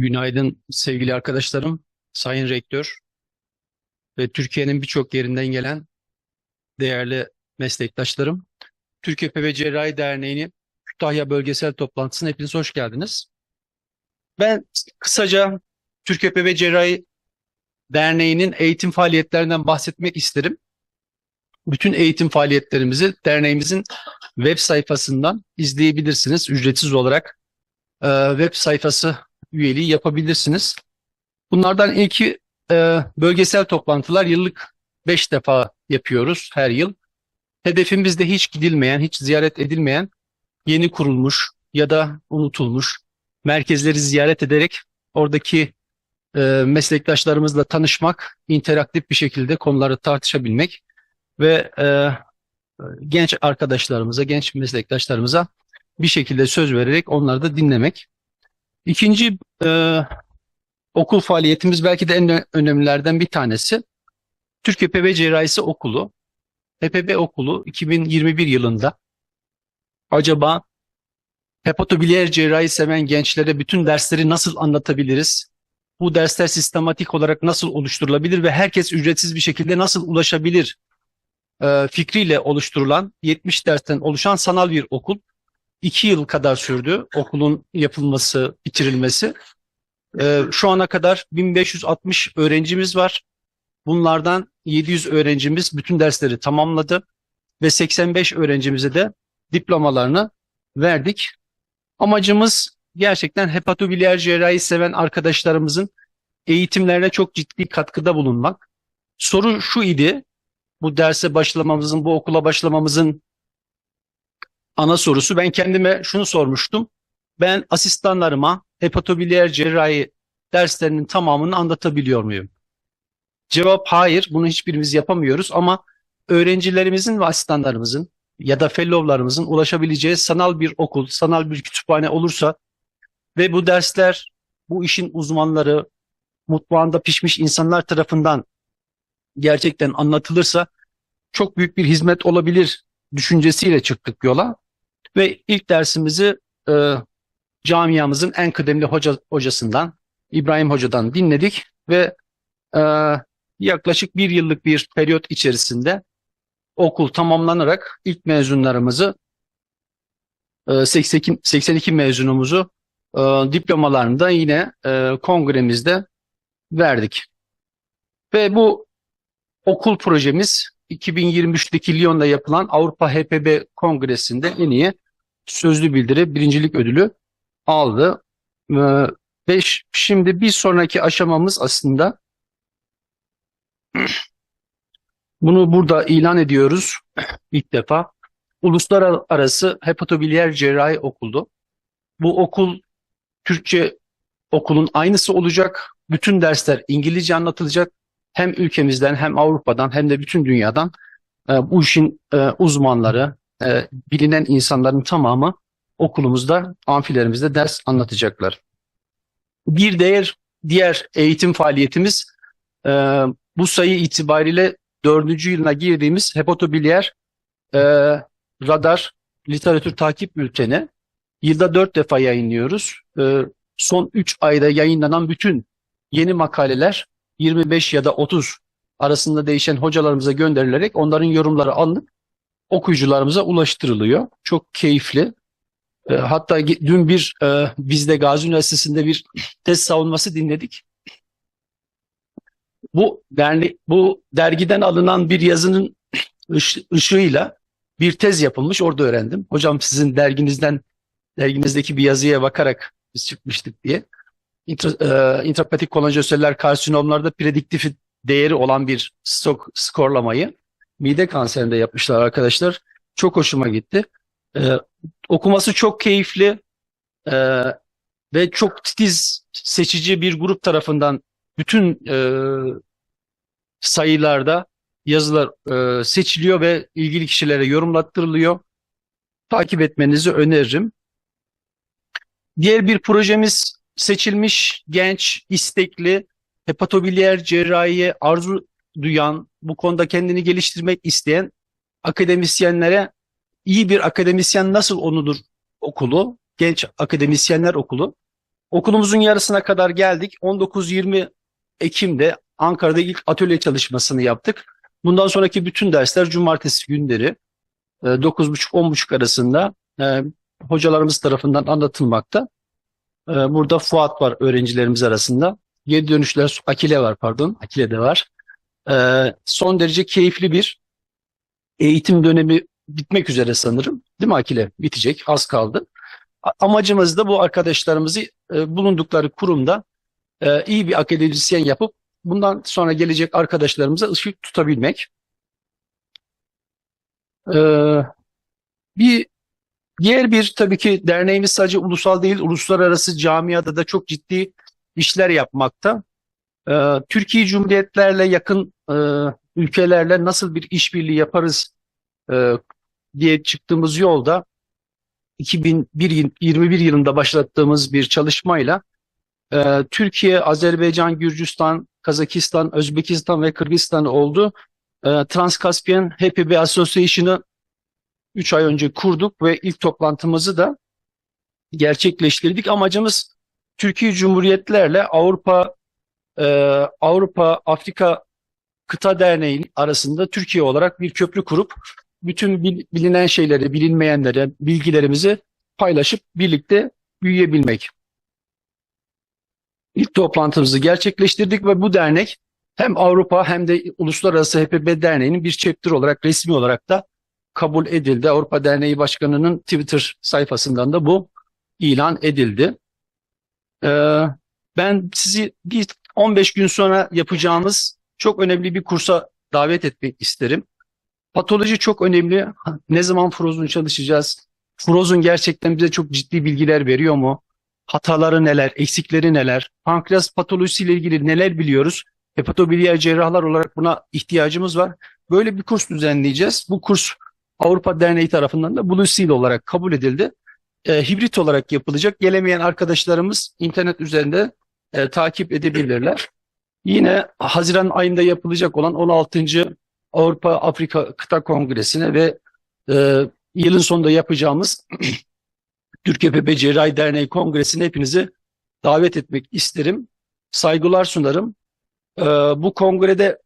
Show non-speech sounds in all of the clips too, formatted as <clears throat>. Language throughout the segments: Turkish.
Günaydın sevgili arkadaşlarım, Sayın Rektör ve Türkiye'nin birçok yerinden gelen değerli meslektaşlarım. Türkiye Peve Cerrahi Derneği'nin Kütahya Bölgesel Toplantısına hepiniz hoş geldiniz. Ben kısaca Türkiye Peve Cerrahi Derneği'nin eğitim faaliyetlerinden bahsetmek isterim. Bütün eğitim faaliyetlerimizi derneğimizin web sayfasından izleyebilirsiniz ücretsiz olarak. Ee, web sayfası üyeliği yapabilirsiniz. Bunlardan ilki e, bölgesel toplantılar yıllık 5 defa yapıyoruz her yıl. Hedefimizde hiç gidilmeyen, hiç ziyaret edilmeyen yeni kurulmuş ya da unutulmuş merkezleri ziyaret ederek oradaki e, meslektaşlarımızla tanışmak, interaktif bir şekilde konuları tartışabilmek ve e, genç arkadaşlarımıza, genç meslektaşlarımıza bir şekilde söz vererek onları da dinlemek. İkinci e, okul faaliyetimiz belki de en önemlilerden bir tanesi. Türkiye PB Cerrahisi Okulu. HPB Okulu 2021 yılında acaba hepatobiliyer cerrahi seven gençlere bütün dersleri nasıl anlatabiliriz? Bu dersler sistematik olarak nasıl oluşturulabilir ve herkes ücretsiz bir şekilde nasıl ulaşabilir? E, fikriyle oluşturulan 70 dersten oluşan sanal bir okul. 2 yıl kadar sürdü okulun yapılması, bitirilmesi. Ee, şu ana kadar 1560 öğrencimiz var. Bunlardan 700 öğrencimiz bütün dersleri tamamladı ve 85 öğrencimize de diplomalarını verdik. Amacımız gerçekten hepatobiliyer cerrahi seven arkadaşlarımızın eğitimlerine çok ciddi katkıda bulunmak. Soru şu idi, bu derse başlamamızın, bu okula başlamamızın ana sorusu. Ben kendime şunu sormuştum. Ben asistanlarıma hepatobiliyer cerrahi derslerinin tamamını anlatabiliyor muyum? Cevap hayır. Bunu hiçbirimiz yapamıyoruz ama öğrencilerimizin ve asistanlarımızın ya da fellowlarımızın ulaşabileceği sanal bir okul, sanal bir kütüphane olursa ve bu dersler bu işin uzmanları, mutfağında pişmiş insanlar tarafından gerçekten anlatılırsa çok büyük bir hizmet olabilir düşüncesiyle çıktık yola. Ve ilk dersimizi e, camiamızın en kıdemli hoca, hocasından, İbrahim Hoca'dan dinledik ve e, yaklaşık bir yıllık bir periyot içerisinde okul tamamlanarak ilk mezunlarımızı e, 82, 82 mezunumuzu e, diplomalarını da yine e, kongremizde verdik. Ve bu okul projemiz 2023'teki Lyon'da yapılan Avrupa HPB Kongresi'nde en iyi sözlü bildiri birincilik ödülü aldı. Ee, ve şimdi bir sonraki aşamamız aslında <clears throat> bunu burada ilan ediyoruz <clears throat> ilk defa. Uluslararası Hepatobiliyer Cerrahi Okulu. Bu okul Türkçe okulun aynısı olacak. Bütün dersler İngilizce anlatılacak hem ülkemizden hem Avrupa'dan hem de bütün dünyadan e, bu işin e, uzmanları, e, bilinen insanların tamamı okulumuzda, amfilerimizde ders anlatacaklar. Bir diğer, diğer eğitim faaliyetimiz e, bu sayı itibariyle dördüncü yılına girdiğimiz hepatobiliyer e, radar literatür takip bülteni. Yılda dört defa yayınlıyoruz. E, son üç ayda yayınlanan bütün yeni makaleler 25 ya da 30 arasında değişen hocalarımıza gönderilerek onların yorumları alınıp okuyucularımıza ulaştırılıyor. Çok keyifli. E, hatta dün bir e, bizde Gazi Üniversitesi'nde bir test savunması dinledik. Bu dernek, bu dergiden alınan bir yazının ışığıyla bir tez yapılmış. Orada öğrendim. Hocam sizin derginizden derginizdeki bir yazıya bakarak biz çıkmıştık diye intra, e, intrapatik kolonjosöller karsinomlarda prediktif değeri olan bir stok, skorlamayı mide kanserinde yapmışlar arkadaşlar. Çok hoşuma gitti. E, okuması çok keyifli e, ve çok titiz seçici bir grup tarafından bütün e, sayılarda yazılar e, seçiliyor ve ilgili kişilere yorumlattırılıyor. Takip etmenizi öneririm. Diğer bir projemiz seçilmiş genç, istekli, hepatobiliyer cerrahiye arzu duyan, bu konuda kendini geliştirmek isteyen akademisyenlere iyi bir akademisyen nasıl onudur okulu, genç akademisyenler okulu. Okulumuzun yarısına kadar geldik. 19-20 Ekim'de Ankara'da ilk atölye çalışmasını yaptık. Bundan sonraki bütün dersler cumartesi günleri e, 9.30-10.30 arasında e, hocalarımız tarafından anlatılmakta. E, Burada Fuat var öğrencilerimiz arasında. Geri dönüşler Akile var pardon. Akile de var. E, Son derece keyifli bir eğitim dönemi bitmek üzere sanırım. Değil mi Akile? Bitecek. Az kaldı. Amacımız da bu arkadaşlarımızı e, bulundukları kurumda e, iyi bir akademisyen yapıp bundan sonra gelecek arkadaşlarımıza ışık tutabilmek. E, bir diğer bir tabii ki derneğimiz sadece ulusal değil, uluslararası camiada da çok ciddi işler yapmakta. E, Türkiye Cumhuriyetlerle yakın e, ülkelerle nasıl bir işbirliği yaparız e, diye çıktığımız yolda 2021 yılında başlattığımız bir çalışmayla e, Türkiye, Azerbaycan, Gürcistan, Kazakistan, Özbekistan ve Kırgızistan oldu. E, Transkaspian HPB Association'ı 3 ay önce kurduk ve ilk toplantımızı da gerçekleştirdik. Amacımız Türkiye Cumhuriyetlerle Avrupa e, Avrupa Afrika Kıta Derneği arasında Türkiye olarak bir köprü kurup bütün bil- bilinen şeyleri, bilinmeyenleri, bilgilerimizi paylaşıp birlikte büyüyebilmek. İlk toplantımızı gerçekleştirdik ve bu dernek hem Avrupa hem de Uluslararası HPB Derneği'nin bir chapter olarak resmi olarak da kabul edildi. Avrupa Derneği Başkanı'nın Twitter sayfasından da bu ilan edildi. Ee, ben sizi bir 15 gün sonra yapacağımız çok önemli bir kursa davet etmek isterim. Patoloji çok önemli. Ne zaman Frozun çalışacağız? Frozun gerçekten bize çok ciddi bilgiler veriyor mu? Hataları neler, eksikleri neler? Pankreas patolojisiyle ilgili neler biliyoruz? Hepatobiliyer cerrahlar olarak buna ihtiyacımız var. Böyle bir kurs düzenleyeceğiz. Bu kurs Avrupa Derneği tarafından da Blue Seal olarak kabul edildi. E, hibrit olarak yapılacak. Gelemeyen arkadaşlarımız internet üzerinde e, takip edebilirler. Yine Haziran ayında yapılacak olan 16. Avrupa Afrika Kıta Kongresi'ne ve e, yılın sonunda yapacağımız <clears throat> Türkiye Bebe Cerrahi Derneği Kongresi'ne hepinizi davet etmek isterim. Saygılar sunarım. E, bu kongrede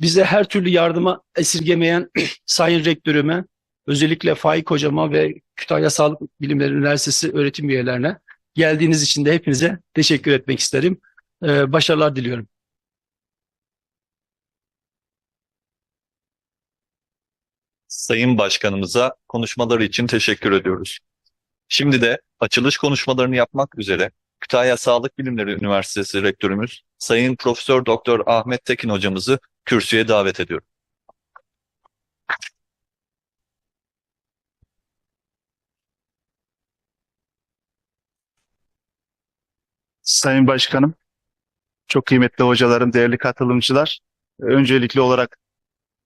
bize her türlü yardıma esirgemeyen <clears throat> Sayın Rektörüme, özellikle Faik Hocama ve Kütahya Sağlık Bilimleri Üniversitesi öğretim üyelerine geldiğiniz için de hepinize teşekkür etmek isterim. E, başarılar diliyorum. Sayın Başkanımıza konuşmaları için teşekkür ediyoruz. Şimdi de açılış konuşmalarını yapmak üzere Kütahya Sağlık Bilimleri Üniversitesi Rektörümüz Sayın Profesör Doktor Ahmet Tekin hocamızı kürsüye davet ediyorum. Sayın Başkanım, çok kıymetli hocalarım, değerli katılımcılar. Öncelikli olarak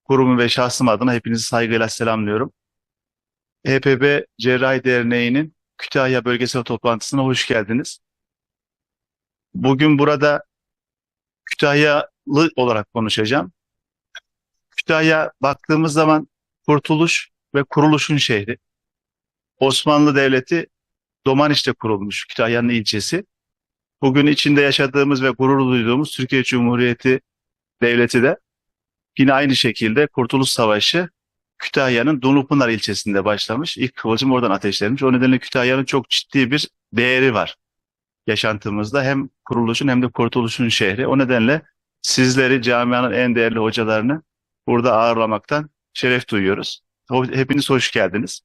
kurumu ve şahsım adına hepinizi saygıyla selamlıyorum. HPB Cerrahi Derneği'nin Kütahya Bölgesel Toplantısına hoş geldiniz. Bugün burada Kütahyalı olarak konuşacağım. Kütahya baktığımız zaman kurtuluş ve kuruluşun şehri. Osmanlı Devleti Domaniç'te kurulmuş Kütahya'nın ilçesi. Bugün içinde yaşadığımız ve gurur duyduğumuz Türkiye Cumhuriyeti Devleti de yine aynı şekilde Kurtuluş Savaşı Kütahya'nın Dumlupınar ilçesinde başlamış. İlk kıvılcım oradan ateşlenmiş. O nedenle Kütahya'nın çok ciddi bir değeri var yaşantımızda. Hem kuruluşun hem de kurtuluşun şehri. O nedenle sizleri camianın en değerli hocalarını burada ağırlamaktan şeref duyuyoruz. Hepiniz hoş geldiniz.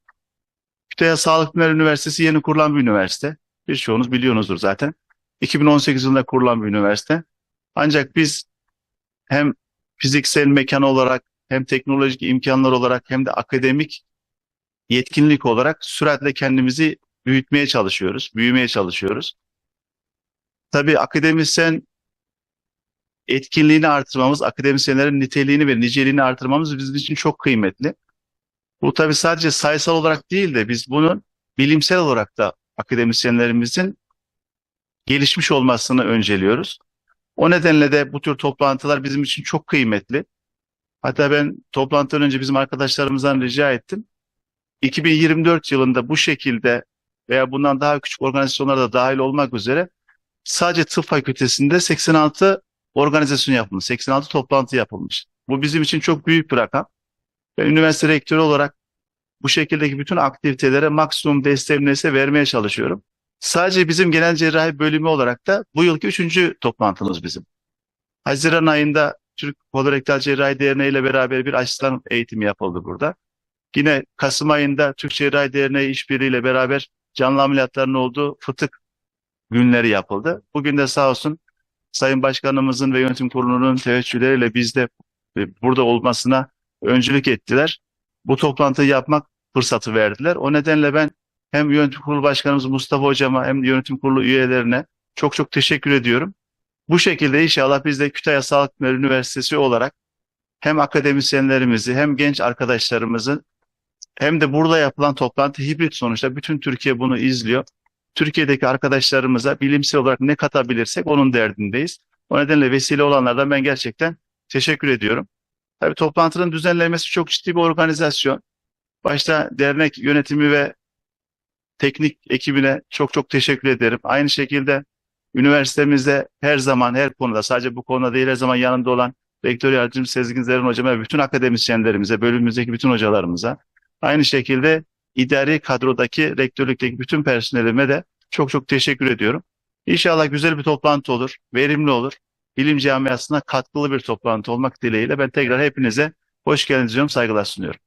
Kütahya Sağlık Bilimleri Üniversitesi yeni kurulan bir üniversite. Birçoğunuz biliyorsunuzdur zaten. 2018 yılında kurulan bir üniversite. Ancak biz hem fiziksel mekan olarak hem teknolojik imkanlar olarak hem de akademik yetkinlik olarak süratle kendimizi büyütmeye çalışıyoruz, büyümeye çalışıyoruz. Tabii akademisyen etkinliğini artırmamız, akademisyenlerin niteliğini ve niceliğini artırmamız bizim için çok kıymetli. Bu tabii sadece sayısal olarak değil de biz bunun bilimsel olarak da akademisyenlerimizin gelişmiş olmasını önceliyoruz. O nedenle de bu tür toplantılar bizim için çok kıymetli. Hatta ben toplantıdan önce bizim arkadaşlarımızdan rica ettim. 2024 yılında bu şekilde veya bundan daha küçük organizasyonlar da dahil olmak üzere sadece tıp fakültesinde 86 organizasyon yapılmış, 86 toplantı yapılmış. Bu bizim için çok büyük bir rakam. Ve üniversite rektörü olarak bu şekildeki bütün aktivitelere maksimum desteğim neyse vermeye çalışıyorum. Sadece bizim genel cerrahi bölümü olarak da bu yılki üçüncü toplantımız bizim. Haziran ayında Türk Kolorektal Cerrahi Derneği ile beraber bir asistan eğitimi yapıldı burada. Yine Kasım ayında Türk Cerrahi Derneği işbirliğiyle beraber canlı ameliyatların olduğu fıtık günleri yapıldı. Bugün de sağ olsun Sayın Başkanımızın ve yönetim kurulunun teveccühleriyle bizde e, burada olmasına öncülük ettiler. Bu toplantıyı yapmak fırsatı verdiler. O nedenle ben hem yönetim kurulu başkanımız Mustafa Hocama hem de yönetim kurulu üyelerine çok çok teşekkür ediyorum. Bu şekilde inşallah biz de Kütahya Sağlık Üniversitesi olarak hem akademisyenlerimizi hem genç arkadaşlarımızı hem de burada yapılan toplantı hibrit sonuçta bütün Türkiye bunu izliyor. Türkiye'deki arkadaşlarımıza bilimsel olarak ne katabilirsek onun derdindeyiz. O nedenle vesile olanlardan ben gerçekten teşekkür ediyorum. Tabii toplantının düzenlenmesi çok ciddi bir organizasyon. Başta dernek yönetimi ve teknik ekibine çok çok teşekkür ederim. Aynı şekilde üniversitemizde her zaman her konuda sadece bu konuda değil her zaman yanında olan rektör yardımcım Sezgin Zerrin hocama ve bütün akademisyenlerimize, bölümümüzdeki bütün hocalarımıza aynı şekilde idari kadrodaki rektörlükteki bütün personelime de çok çok teşekkür ediyorum. İnşallah güzel bir toplantı olur, verimli olur. Bilim camiasına katkılı bir toplantı olmak dileğiyle ben tekrar hepinize hoş geldiniz diyorum, saygılar sunuyorum.